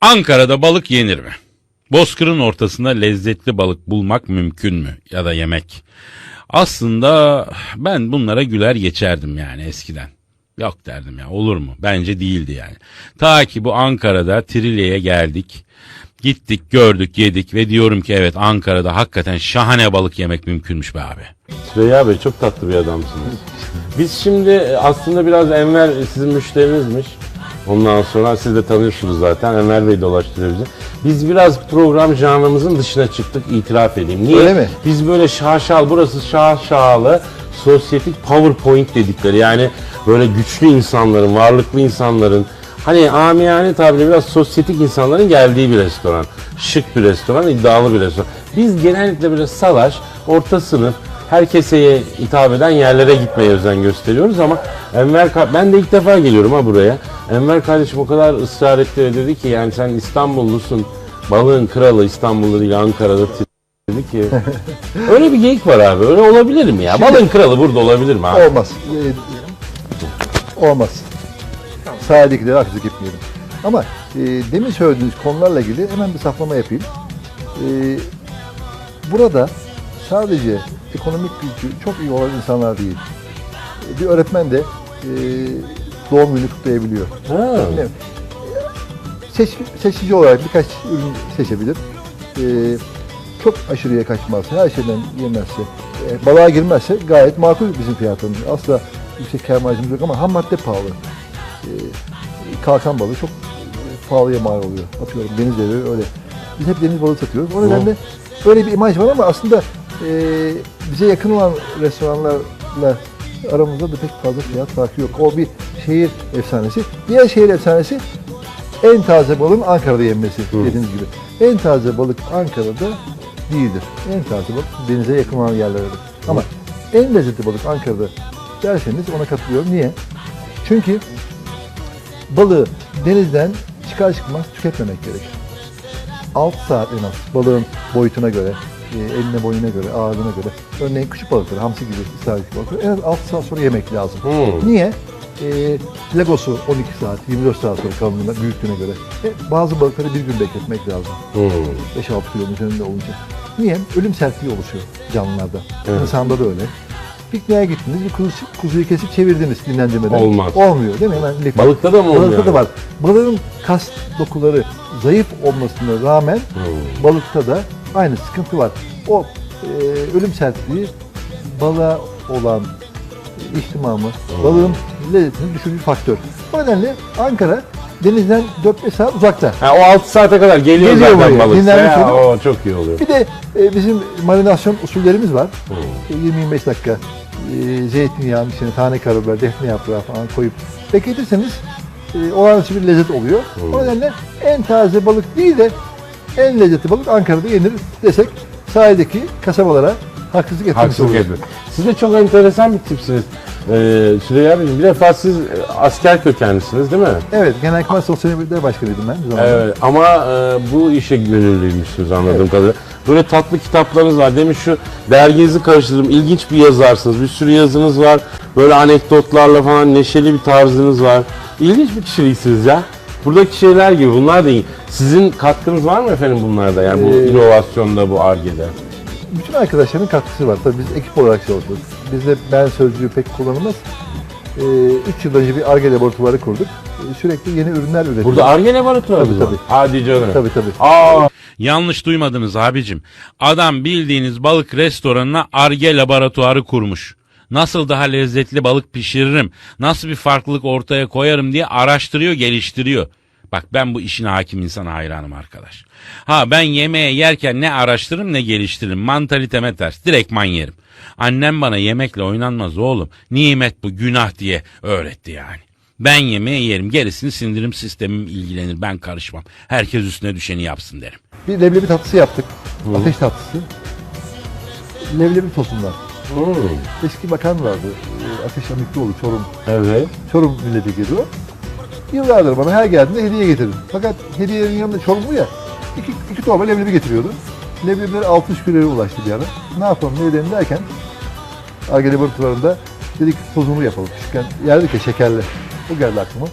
Ankara'da balık yenir mi? Bozkır'ın ortasında lezzetli balık bulmak mümkün mü? Ya da yemek. Aslında ben bunlara güler geçerdim yani eskiden. Yok derdim ya olur mu? Bence değildi yani. Ta ki bu Ankara'da Trilya'ya geldik. Gittik gördük yedik ve diyorum ki evet Ankara'da hakikaten şahane balık yemek mümkünmüş be abi. Süreyya Bey çok tatlı bir adamsınız. Biz şimdi aslında biraz Enver sizin müşterinizmiş. Ondan sonra siz de tanıyorsunuz zaten. Enver Bey dolaştırıyor bizi. Biz biraz program janrımızın dışına çıktık itiraf edeyim. Niye? Öyle mi? Biz böyle şaşal, burası şaşalı, sosyetik powerpoint dedikleri yani böyle güçlü insanların, varlıklı insanların hani amiyane tabiri biraz sosyetik insanların geldiği bir restoran. Şık bir restoran, iddialı bir restoran. Biz genellikle böyle salaş, orta sınıf, herkese hitap eden yerlere gitmeye özen gösteriyoruz ama Enver ben de ilk defa geliyorum ha buraya. Enver kardeşim o kadar ısrar etti ve dedi ki yani sen İstanbullusun. Balığın kralı İstanbul'da değil Ankara'da dedi ki öyle bir geyik var abi öyle olabilir mi ya? Balığın kralı burada olabilir mi abi? Olmaz. Ee, Olmaz. Sahadekileri haksızlık etmeyelim. Ama e, demin söylediğiniz konularla ilgili hemen bir saflama yapayım. E, burada sadece ekonomik gücü çok iyi olan insanlar değil. E, Bir öğretmen de e, doğum günü kutlayabiliyor. Ha. Seç, seçici olarak birkaç ürün seçebilir. Ee, çok aşırıya kaçmaz, her şeyden yemezse, e, balığa girmezse gayet makul bizim fiyatımız. Asla yüksek marjımız yok ama ham madde pahalı. Ee, kalkan balığı çok e, pahalıya mal oluyor. Atıyorum deniz evi öyle. Biz hep deniz balığı satıyoruz. O nedenle böyle bir imaj var ama aslında e, bize yakın olan restoranlarla aramızda da pek fazla fiyat farkı yok. O bir şehir efsanesi. Diğer şehir efsanesi en taze balığın Ankara'da yenmesi dediğiniz gibi. En taze balık Ankara'da değildir. En taze balık denize yakın olan yerlerdedir. Ama en lezzetli balık Ankara'da derseniz ona katılıyorum. Niye? Çünkü balığı denizden çıkar çıkmaz tüketmemek gerekir. 6 saat en az balığın boyutuna göre, eline boyuna göre, ağırlığına göre. Örneğin küçük balıkları, hamsi gibi, istavrit balıkları en az 6 saat sonra yemek lazım. Hmm. Niye? E, legosu 12 saat, 24 saat sonra kalınlığına, büyüklüğüne göre. E, bazı balıkları bir gün bekletmek lazım. Hmm. 5-6 kilonun üzerinde olunca. Niye? Ölüm sertliği oluşuyor canlılarda. Evet. İnsanda da öyle. Pikniğe gittiniz, bir kuzu, kuzuyu kesip çevirdiniz dinlendirmeden. Olmaz. Olmuyor değil mi? Hemen lif- Balıkta da mı olmuyor? Balıkta da var. Balığın kas dokuları zayıf olmasına rağmen Hmm. balıkta da aynı sıkıntı var. O e, ölüm sertliği balığa olan ihtimamı, balığın lezzetini düşürücü faktör. O nedenle Ankara denizden 4-5 saat uzakta. Ha, o 6 saate kadar geliyor, Geliyor zaten buraya, balık. dinlenmiş oluyor. o çok iyi oluyor. Bir de e, bizim marinasyon usullerimiz var. E, 20-25 dakika e, zeytinyağının içine tane karabiber, defne yaprağı falan koyup bekletirseniz e, olağanüstü bir lezzet oluyor. O nedenle en taze balık değil de en lezzetli balık Ankara'da yenir desek sahildeki kasabalara haksızlık etmiş Haksızlık. Siz de çok enteresan bir tipsiniz. Ee, Süreyya Beyciğim bir defa siz e, asker kökenlisiniz değil mi? Evet, Genelkurmay Sosyal Birlikler Başkanıydım ben. zamanlar. Evet, ama e, bu işe gönüllüymüşsünüz anladığım kadarıyla. Böyle tatlı kitaplarınız var. Demin şu derginizi karıştırdım. İlginç bir yazarsınız. Bir sürü yazınız var. Böyle anekdotlarla falan neşeli bir tarzınız var. İlginç bir kişiliksiniz ya. Buradaki şeyler gibi bunlar da iyi. Sizin katkınız var mı efendim bunlarda? Yani bu Ee, inovasyonda, bu argede. Bütün arkadaşların katkısı var. Tabii biz ekip olarak çalışıyoruz. Bizde ben sözcüğü pek kullanılmaz. 3 yıl önce bir ARGE laboratuvarı kurduk. Ee, sürekli yeni ürünler üretiyoruz. Burada arge laboratuvarı Tabii, var. tabii. Hadi canım. Tabii tabii. Aa, Yanlış duymadınız abicim. Adam bildiğiniz balık restoranına arge laboratuvarı kurmuş. Nasıl daha lezzetli balık pişiririm, nasıl bir farklılık ortaya koyarım diye araştırıyor, geliştiriyor. Bak ben bu işin hakim insana hayranım arkadaş. Ha ben yemeğe yerken ne araştırırım ne geliştiririm. Mantaliteme ters. Direktman yerim. Annem bana yemekle oynanmaz oğlum. Nimet bu günah diye öğretti yani. Ben yemeği yerim gerisini sindirim sistemim ilgilenir ben karışmam. Herkes üstüne düşeni yapsın derim. Bir leblebi tatlısı yaptık. Ateş tatlısı. Leblebi tosunlar. Hmm, Eski bakan vardı. e, Ateş Amiklioğlu Çorum. evet. Çorum milletvekili o. Yıllardır bana her geldiğinde hediye getirir. Fakat hediyelerin yanında Çorumlu ya. iki, iki torba leblebi getiriyordu. Leblebiler 60 kiloya ulaştı bir ara. Ne yapalım ne edelim derken Arge laboratuvarında dedik tozunu yapalım. Küçükken yerdik ya şekerli. O geldi aklıma.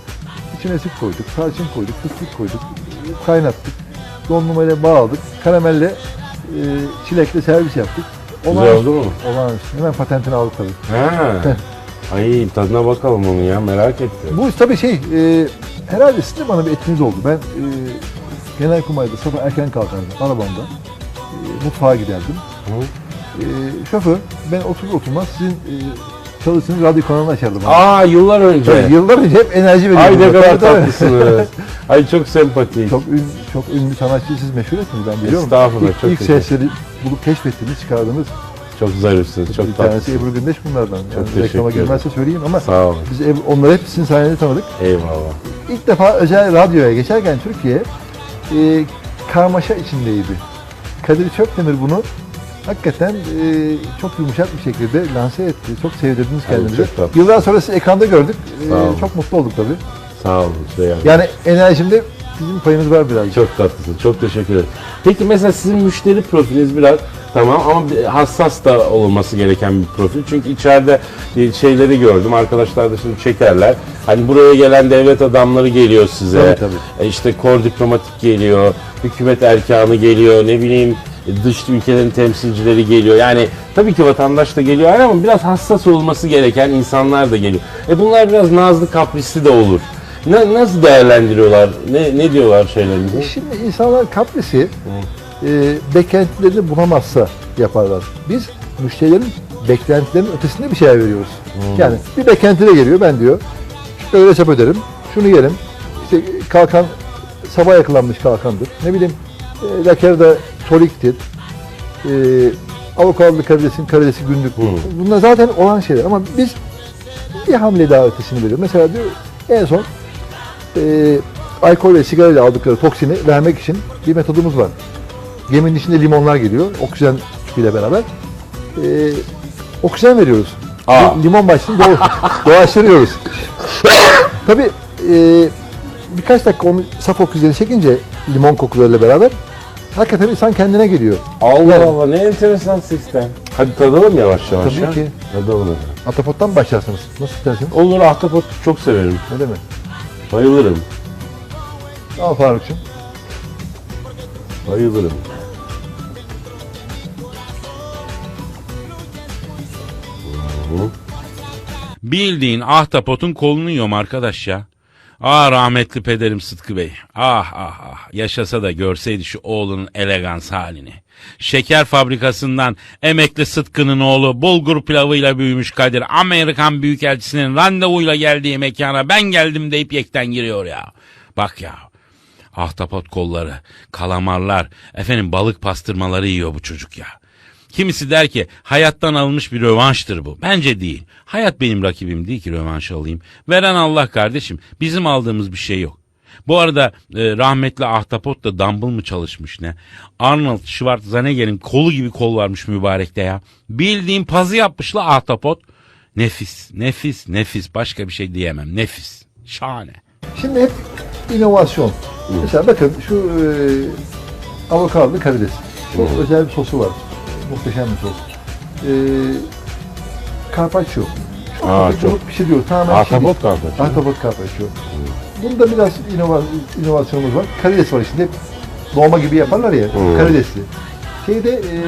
İçine süt koyduk, tarçın koyduk, fıstık koyduk, kaynattık. Dondurmayla bağladık. Karamelle e, çilekle servis yaptık. Güzel oldu mu? Olağanüstü. Hemen patentini aldık tabii. Ha. Ay tadına bakalım onu ya merak ettim. Bu tabii şey, e, herhalde sizin de bana bir etkiniz oldu. Ben e, genel kumayda sabah erken kalkardım arabamda. E, mutfağa giderdim. Hı. E, şoför, ben oturur oturmaz sizin e, çalıştığınız radyo kanalını açardım. Aa yıllar önce. Tabii, yıllar önce hep enerji veriyordu. Ay ne kadar tatlısınız. Ay çok sempatik. Çok ünlü, çok ünlü sanatçı siz meşhur ettiniz ben biliyorum. Estağfurullah, İlk, çok ilk sesleri bulup keşfettiğiniz, çıkardığınız Çok zarifsiniz. bir Çok tanesi tatlısınız. Ebru Gündeş bunlardan. Yani teşekkür reklama ederim. girmezse söyleyeyim ama Sağ olun. biz Ebru- onları hep sizin sayenizde tanıdık. Eyvallah. İlk defa özel radyoya geçerken Türkiye e, karmaşa içindeydi. Kadir Çöpdemir bunu hakikaten e, çok yumuşak bir şekilde lanse etti. Çok sevdirdiniz kendinizi. çok tatlı. Yıllar sonra sizi ekranda gördük. E, Sağ olun. çok mutlu olduk tabii. Sağ olun Süreyya. Yani enerjimde bizim payımız var biraz. Çok tatlısın. Çok teşekkür ederim. Peki mesela sizin müşteri profiliniz biraz tamam ama hassas da olması gereken bir profil. Çünkü içeride e, şeyleri gördüm. Arkadaşlar da şimdi çekerler. Hani buraya gelen devlet adamları geliyor size. Tabii, tabii. E İşte kor diplomatik geliyor. Hükümet erkanı geliyor. Ne bileyim e, dış ülkelerin temsilcileri geliyor. Yani tabii ki vatandaş da geliyor ama biraz hassas olması gereken insanlar da geliyor. E bunlar biraz nazlı kaprisli de olur. Na- nasıl değerlendiriyorlar? Ne ne diyorlar şeylerinizi? Şimdi insanlar kaprisi e, beklentilerini bulamazsa yaparlar. Biz müşterilerin beklentilerinin ötesinde bir şeyler veriyoruz. Yani bir beklentiyle geliyor ben diyor öyle hesap öderim, şunu yerim. İşte kalkan sabah yakılanmış kalkandır. Ne bileyim e, lakerda toliktir. E, avokadolu karidesin karidesi günlük. Bunlar zaten olan şeyler ama biz bir hamle daha ötesini veriyoruz. Mesela diyor en son e, alkol ve sigara ile aldıkları toksini vermek için bir metodumuz var. Geminin içinde limonlar geliyor. Oksijen tüpüyle beraber. E, oksijen veriyoruz. Aa. Li- Limon başını doğ- doğaçlıyoruz. Tabii e, birkaç dakika onu saf oksijeni çekince limon kokularıyla beraber hakikaten insan kendine geliyor. Allah Yani- Allah ne enteresan sistem. Hadi tadalım yavaş yavaş Tabii ya. ki. Tadalım. Atapottan mı başlarsınız? Nasıl istersiniz? Olur ahtapot çok severim. Öyle mi? Bayılırım. Al Faruk'cum. Bayılırım. Bildiğin ahtapotun kolunu yiyorum arkadaş ya. Ah rahmetli pederim Sıtkı Bey. Ah ah ah. Yaşasa da görseydi şu oğlunun elegans halini. Şeker fabrikasından emekli Sıtkı'nın oğlu bulgur pilavıyla büyümüş Kadir Amerikan Büyükelçisi'nin randevuyla geldiği mekana ben geldim deyip yekten giriyor ya. Bak ya. Ahtapot kolları, kalamarlar, efendim balık pastırmaları yiyor bu çocuk ya. Kimisi der ki hayattan alınmış bir rövanştır bu. Bence değil. Hayat benim rakibim değil ki rövanş alayım. Veren Allah kardeşim. Bizim aldığımız bir şey yok. Bu arada e, rahmetli Ahtapot da dumbbell mı çalışmış ne? Arnold Schwarzenegger'in kolu gibi kol varmış mübarekte ya. Bildiğin pazı yapmışla Ahtapot. Nefis, nefis, nefis. Başka bir şey diyemem. Nefis. Şahane. Şimdi hep inovasyon. Mesela bakın şu e, avokadolu karides. Çok özel bir sosu var. Muhteşem bir sos. E, carpaccio. Çok Aa, çok. bunu pişiriyor. Tamamen Ahtapot carpaccio. Ahtapot carpaccio. Bunda biraz inova, inovasyonumuz var. Karides var içinde. Dolma gibi yaparlar ya. Karidesli. Şeyde e,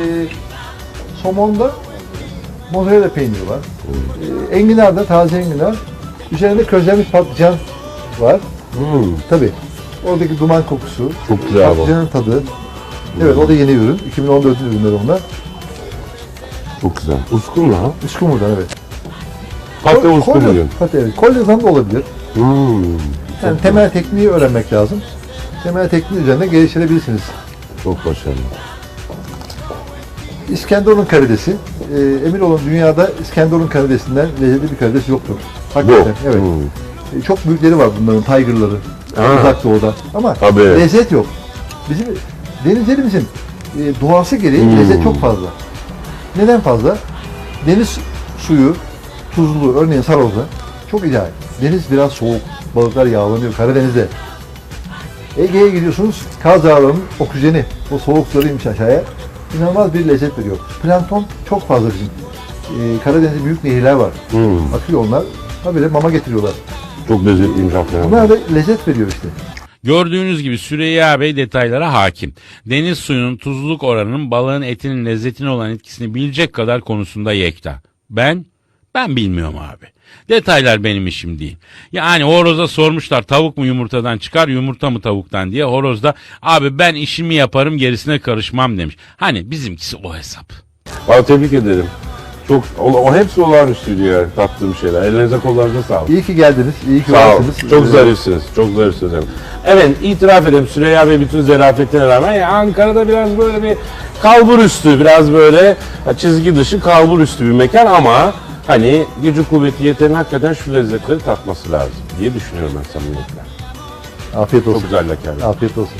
somonda mozzarella peyniri var. E, enginarda taze enginar. Üzerinde közlenmiş patlıcan var. Hmm, Tabii. Oradaki duman kokusu, Çok güzel bu. patlıcanın tadı. Evet o da yeni ürün. 2014 ürünleri onlar. Çok güzel. Uskun mu ha? Üsküdar'dan evet. Hatta Kol- kolye- bugün. Hatta evet. Kolyazan da olabilir. Hmm, Yani temel tekniği öğrenmek lazım. Temel tekniği üzerinde geliştirebilirsiniz. çok başarılı. İskenderun karidesi. E, emin olun dünyada İskenderun karidesinden lezzetli bir karides yoktur. Hakikaten. Bu. Evet. Hmm. E, çok büyükleri var bunların, tigerları. Ha. Uzak doğuda. Ama Tabii. lezzet yok. Bizim denizlerimizin e, doğası gereği Hmm. lezzet çok fazla. Neden fazla? Deniz suyu tuzlu, örneğin Saros'da çok ideal. Deniz biraz soğuk, balıklar yağlanıyor Karadeniz'de. Ege'ye gidiyorsunuz, Kaz Dağları'nın oksijeni, o soğuk suları inmiş aşağıya. İnanılmaz bir lezzet veriyor. Plankton çok fazla bizim. Ee, Karadeniz'de büyük nehirler var. Hmm, Akıyor onlar. Habire mama getiriyorlar. çok lezzetliymiş hakikaten. Bunlar da lezzet veriyor işte. Gördüğünüz gibi Süreyya Bey detaylara hakim. Deniz suyunun tuzluluk oranının balığın etinin lezzetine olan etkisini bilecek kadar konusunda yekta. Ben? Ben bilmiyorum abi. Detaylar benim işim değil. Yani horoza sormuşlar tavuk mu yumurtadan çıkar yumurta mı tavuktan diye. Horoz da abi ben işimi yaparım gerisine karışmam demiş. Hani bizimkisi o hesap. Valla tebrik ederim. Çok, o, o hepsi olağanüstüydü ya tattığım şeyler. Ellerinize kollarınıza sağlık. İyi ki geldiniz. İyi ki Sağ olun. varsınız. Çok Ee, zarifsiniz. Çok zarifsiniz. efendim. Evet itiraf edelim Süreyya Bey bütün zarafetine rağmen ya Ankara'da biraz böyle bir kalbur üstü biraz böyle ha, çizgi dışı kalbur üstü bir mekan ama hani gücü kuvveti yeterin hakikaten şu lezzetleri tatması lazım diye düşünüyorum ben samimiyetle. Afiyet Çok olsun. güzel laker. Afiyet olsun.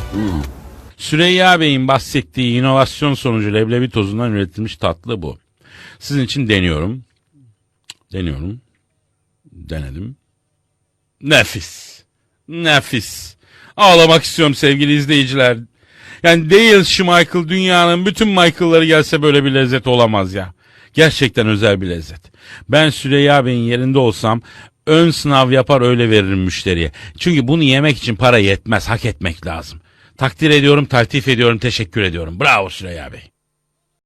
Süreyya Bey'in bahsettiği inovasyon sonucu leblebi tozundan üretilmiş tatlı bu. Sizin için deniyorum. Deniyorum. Denedim. Nefis. Nefis. Ağlamak istiyorum sevgili izleyiciler. Yani değil Schmeichel dünyanın bütün Michael'ları gelse böyle bir lezzet olamaz ya. Gerçekten özel bir lezzet. Ben Süreyya Bey'in yerinde olsam ön sınav yapar öyle veririm müşteriye. Çünkü bunu yemek için para yetmez hak etmek lazım. Takdir ediyorum, taltif ediyorum, teşekkür ediyorum. Bravo Süreyya Bey.